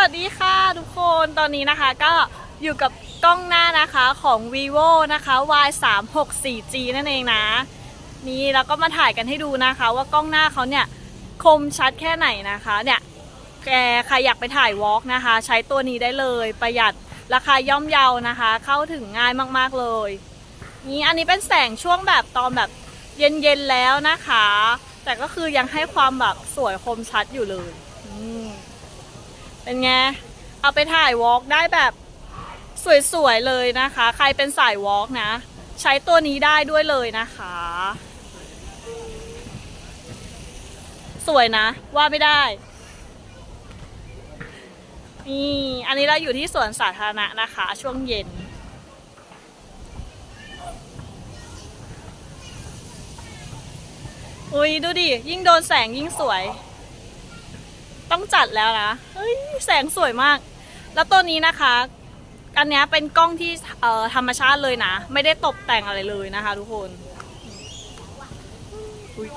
วัสดีค่ะทุกคนตอนนี้นะคะก็อยู่กับกล้องหน้านะคะของ vivo นะคะ y 3 6 4 g นั่นเองนะ นี่เราก็มาถ่ายกันให้ดูนะคะ ว่ากล้องหน้าเขาเนี่ยคมชัดแค่ไหนนะคะเนี่ยแกใครอยากไปถ่ายวอล์กนะคะ ใช้ตัวนี้ได้เลยประหยัดราคาย่อมเยานะคะ เข้าถึงง่ายมากๆเลย นี่อันนี้เป็นแสงช่วงแบบตอนแบบเย็นๆแล้วนะคะ แต่ก็คือยังให้ความแบบสวยคมชัดอยู่เลย อืม เป็นไง เอาไปถ่ายวอล์กได้แบบสวยๆเลยนะคะ ใครเป็นสายวอล์กนะ ใช้ตัวนี้ได้ด้วยเลยนะคะ สวยนะ ว่าไม่ได้ นี่ อันนี้เราอยู่ที่สวนสาธารณะนะคะ ช่วงเย็นอุ้ยดูดิ ยิ่งโดนแสงยิ่งสวย ต้องจัดแล้วนะเฮ้ยแสงสวยมาก แล้วตัวนี้นะคะอันเนี้ยเป็นกล้องที่เอ่อธรรมชาติเลยนะ ไม่ได้ตกแต่งอะไรเลยนะคะทุกคนอุ๊ย